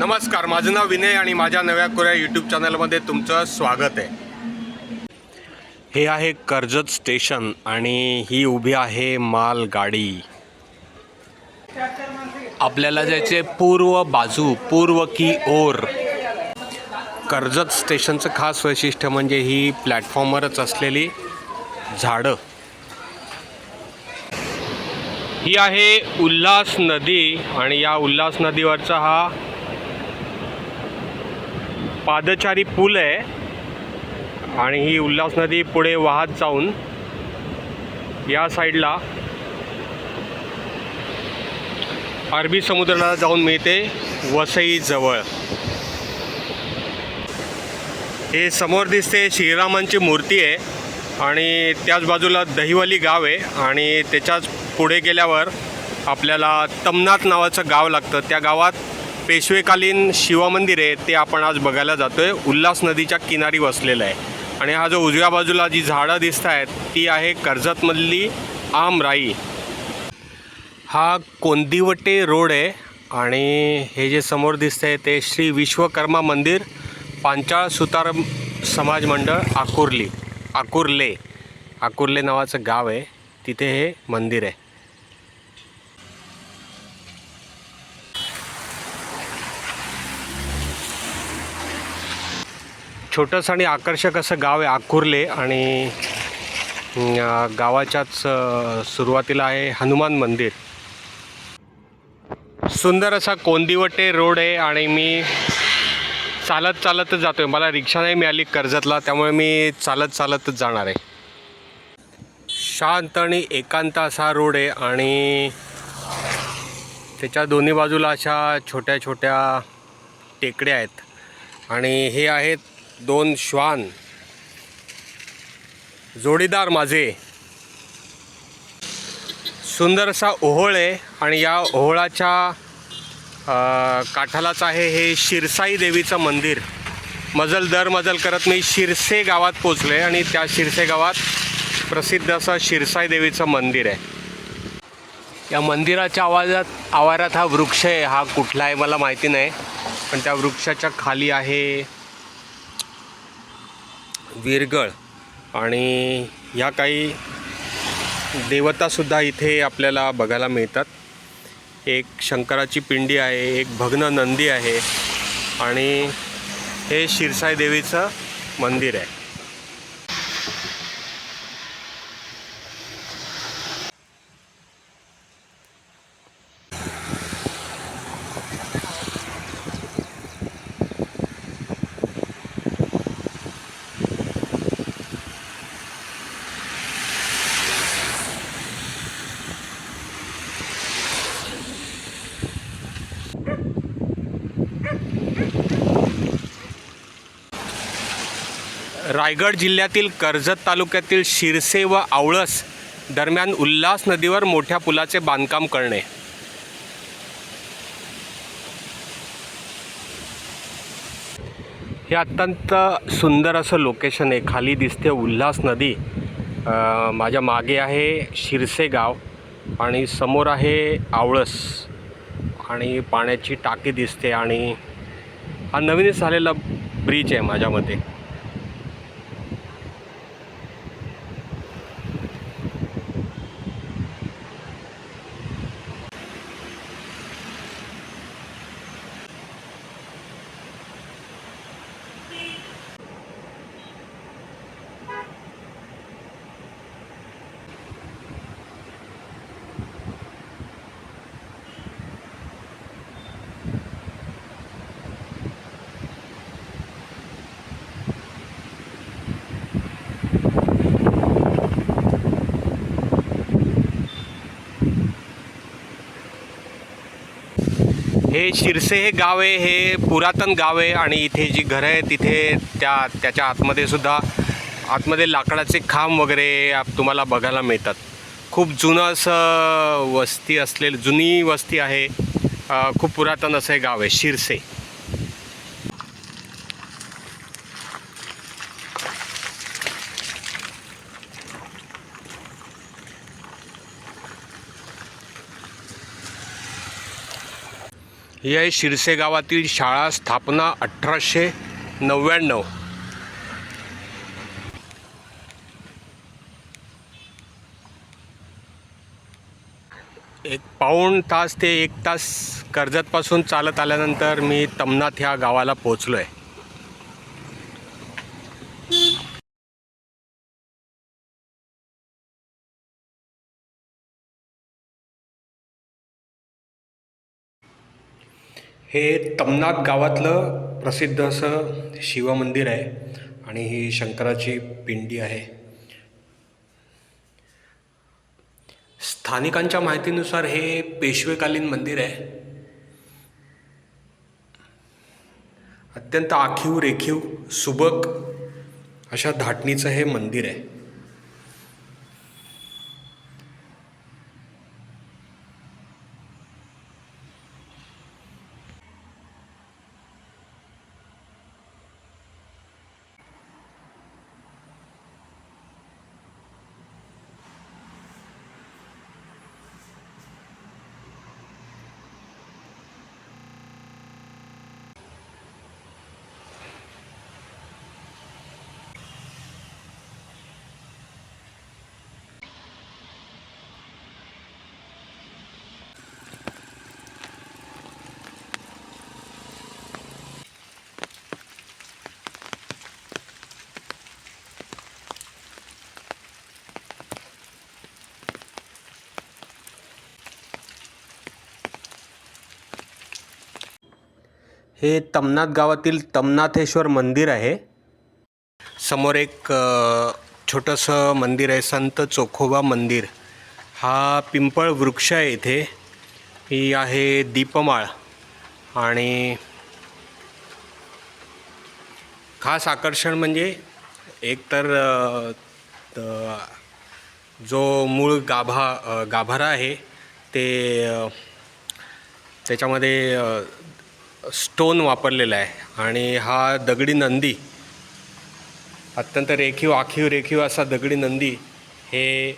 नमस्कार माझं नाव विनय आणि माझ्या नव्या कोऱ्या यूट्यूब चॅनलमध्ये तुमचं स्वागत आहे. हे आहे कर्जत स्टेशन आणि ही उभी आहे मालगाडी. आपल्याला जायचे पूर्व बाजू पूर्व की ओर. कर्जत स्टेशनचं खास वैशिष्ट्य म्हणजे ही प्लॅटफॉर्मवरच असलेली झाडं. ही आहे उल्हास नदी आणि या उल्हास नदीवरचा हा पादचारी पूल आहे. आणि ही उल्हास नदी पुढे वाहत जाऊन या साईडला अरबी समुद्राला जाऊन मिळते वसईजवळ हे समोर दिसते श्रीरामांची मूर्ती आहे आणि त्याच बाजूला दहिवली गाव आहे आणि त्याच्याच पुढे गेल्यावर आपल्याला तमनाथ नावाचं गाव लागतं. त्या गावात पेशवेकालीन शिवमंदिर आहे ते आपण आज बघायला जातो आहे उल्हास नदीच्या किनारी वसलेलं आहे. आणि हा जो उजव्या बाजूला जी झाडं दिसत आहेत ती आहे कर्जतमधली आमराई हा कोंदिवटे रोड आहे आणि हे जे समोर दिसतं आहे ते श्री विश्वकर्मा मंदिर पांचाळ सुतार समाज मंडळ आकुर्ली आकुर्ले आकुर्ले नावाचं गाव आहे. तिथे हे मंदिर आहे. छोटंसं आणि आकर्षक असं गाव आहे आकुर्ले आणि गावाच्याच सुरुवातीला आहे हनुमान मंदिर. सुंदर असा कोंदिवटे रोड आहे आणि मी चालत चालतच जातो आहे मला रिक्षा नाही मिळाली कर्जतला त्यामुळे मी चालत चालतच जाणार आहे. शांत आणि एकांत असा रोड आहे आणि त्याच्या दोन्ही बाजूला अशा छोट्या छोट्या टेकड्या आहेत. आणि हे आहेत दोन श्वान. जोडीदार माझे. सुंदर असा ओहोळ आहे आणि या ओहोळाच्या काठालाच आहे हे शिरसाई देवीचं मंदिर. मजल दर मजल करत मी शिरसे गावात पोचले आणि त्या शिरसे गावात प्रसिद्ध असं शिरसाई देवीचं मंदिर आहे. या मंदिराच्या आवाजात आवारात हा वृक्ष आहे हा कुठला आहे मला माहिती नाही. पण त्या वृक्षाच्या खाली आहे विरगळ. आणि ह्या काही देवतासुद्धा इथे आपल्याला बघायला मिळतात. एक शंकराची पिंडी आहे एक भग्न नंदी आहे आणि हे शिरसाई देवीचं मंदिर आहे. रायगड जिल्ह्यातील कर्जत तालुक्यातील शिरसे व आवळस दरम्यान उल्हास नदीवर मोठ्या पुलाचे बांधकाम करणे. हे अत्यंत सुंदर असं लोकेशन आहे. खाली दिसते उल्हास नदी. माझ्या मागे आहे शिरसे गाव आणि समोर आहे आवळस. आणि पाण्याची टाकी दिसते आणि हा नवीनच झालेला ब्रिज आहे माझ्या मते. हे शिरसे हे गाव आहे हे पुरातन गाव आहे आणि इथे जी घरं आहे तिथे त्या त्याच्या आतमध्ये सुद्धा आतमध्ये लाकडाचे खांब वगैरे तुम्हाला बघायला मिळतात. खूप जुनं असं वस्ती असलेली जुनी वस्ती आहे. खूप पुरातन असं हे गाव आहे शिरसे. ही आहे शिरसे गावातील शाळा स्थापना अठराशे नव्याण्णव. एक पाऊण तास ते एक तास कर्जतपासून चालत आल्यानंतर मी तमनाथ ह्या गावाला पोचलो आहे हे तमनाथ गावातलं प्रसिद्ध असं शिवमंदिर आहे आणि ही शंकराची पिंडी आहे. स्थानिकांच्या माहितीनुसार हे पेशवेकालीन मंदिर आहे. अत्यंत आखीव रेखीव सुबक अशा धाटणीचं हे मंदिर आहे. हे तमनाथ गावातील तमनाथेश्वर मंदिर आहे. समोर एक छोटंसं मंदिर आहे संत चोखोबा मंदिर. हा पिंपळ वृक्ष आहे इथे. ही आहे दीपमाळ आणि खास आकर्षण म्हणजे एकतर तर जो मूळ गाभा गाभारा आहे ते त्याच्यामध्ये स्टोन वापरलेला आहे आणि हा दगडी नंदी अत्यंत रेखीव आखीव रेखीव असा दगडी नंदी हे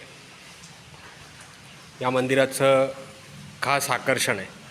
या मंदिराचं खास आकर्षण आहे.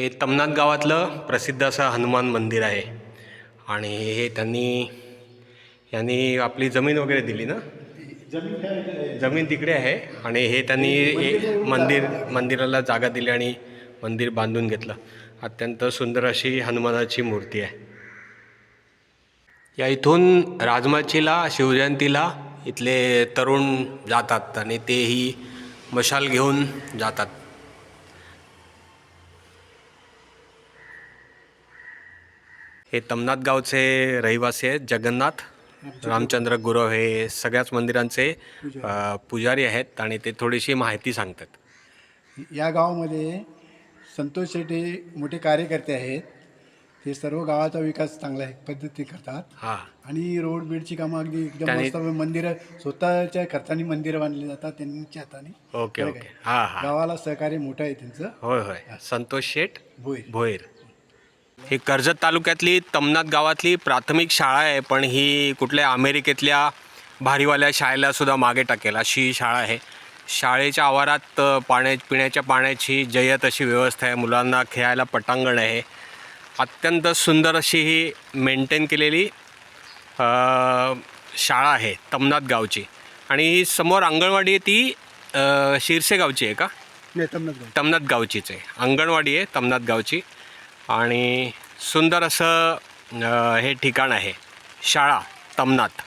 हे तमनाथ गावातलं प्रसिद्ध असं हनुमान मंदिर आहे. आणि हे त्यांनी यांनी आपली जमीन वगैरे दिली ना? जमीन तिकडे आहे. आणि हे त्यांनी हे मंदिर मंदिराला जागा दिली आणि मंदिर बांधून घेतलं. अत्यंत सुंदर अशी हनुमानाची मूर्ती आहे. या इथून राजमाचीला शिवजयंतीला इथले तरुण जातात आणि तेही मशाल घेऊन जातात. हे तमनाथ गावचे रहिवासी आहेत. जगन्नाथ रामचंद्र गुरव हे सगळ्याच मंदिरांचे अ, पुजारी आहेत आणि ते थोडीशी माहिती सांगतात. या गावामध्ये संतोष शेट्टी मोठे कार्यकर्ते आहेत. ते सर्व गावाचा विकास चांगल्या पद्धती करतात. हां. आणि रोड बीडची कामं अगदी एकदम मस्त मंदिरं स्वतःच्या खर्चाने मंदिरं बांधली जातात त्यांच्या हाताने. Okay okay? हां हां. गावाला सहकार्य मोठं आहे त्यांचं. होय होय. संतोष शेठ भोईर. भोईर. ही कर्जत तालुक्यातली तमनाथ गावातली प्राथमिक शाळा आहे पण ही कुठल्या अमेरिकेतल्या भारीवाल्या शाळेला सुद्धा मागे टाकेल अशी शाळा आहे. शाळेच्या आवारात पाण्या पिण्याच्या पाण्याची जयत अशी व्यवस्था आहे. मुलांना खेळायला पटांगण आहे. अत्यंत सुंदर अशी ही मेंटेन केलेली शाळा आहे तमनाथ गावची. आणि ही समोर अंगणवाडी आहे ती शिरसे गावची आहे का? तमनाथ गावचीच आहे. अंगणवाडी आहे तमनाथ गावची. आणि सुंदर असं हे ठिकाण आहे शाळा तमनाथ.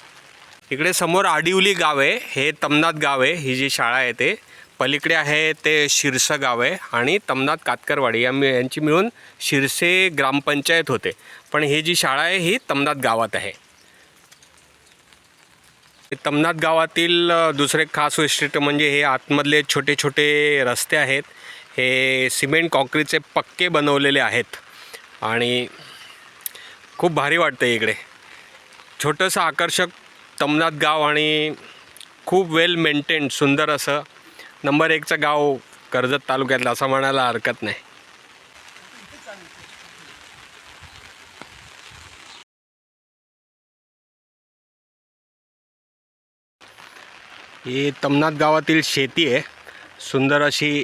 इकडे समोर आडिवली गाव आहे हे तमनाथ गाव आहे ही जी शाळा आहे ते. पलीकडे आहे ते शिरसं गाव आहे आणि तमनाथ कातकरवाडी या मि- यांची मिळून शिरसे ग्रामपंचायत होते. पण ही जी शाळा आहे ही तमनाथ गावात आहे. तमनाथ गावातील दुसरे खास वैशिष्ट्य म्हणजे हे आतमधले छोटे छोटे रस्ते आहेत. हे सिमेंट कॉन्क्रीटचे पक्के बनवलेले आहेत. आणि खूप भारी वाटतं इकडे. छोटंसं आकर्षक तमनाथ गाव आणि खूप वेल मेंटेन सुंदर असं नंबर एकचं गाव कर्जत तालुक्यातलं असं म्हणायला हरकत नाही. ही तमनाथ गावातील शेती आहे. सुंदर अशी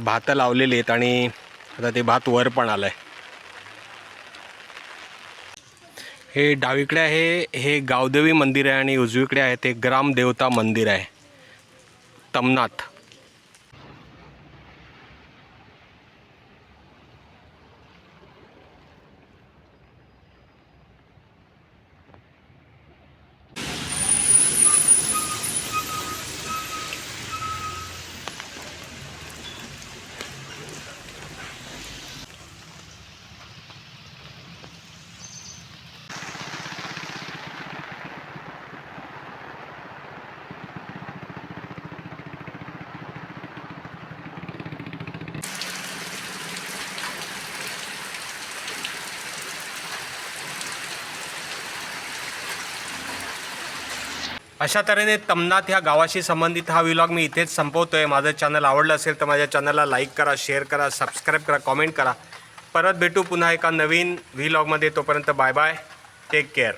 भातं लावलेली आहेत आणि आता ते भात वर पण आलं आहे हे डावीकडे आहे हे गावदेवी मंदिर आहे आणि उजवीकडे आहे ते ग्रामदेवता मंदिर आहे. तमनाथ. अशा तऱ्हेने तमनाथ ह्या गावाशी संबंधित हा व्लॉग मी इथेच संपवतोय. माझं चॅनल आवडलं असेल तर माझ्या चॅनलला लाईक करा शेअर करा सबस्क्राईब करा कॉमेंट करा. परत भेटू पुन्हा एका नवीन व्हीलॉगमध्ये तोपर्यंत बाय बाय टेक केअर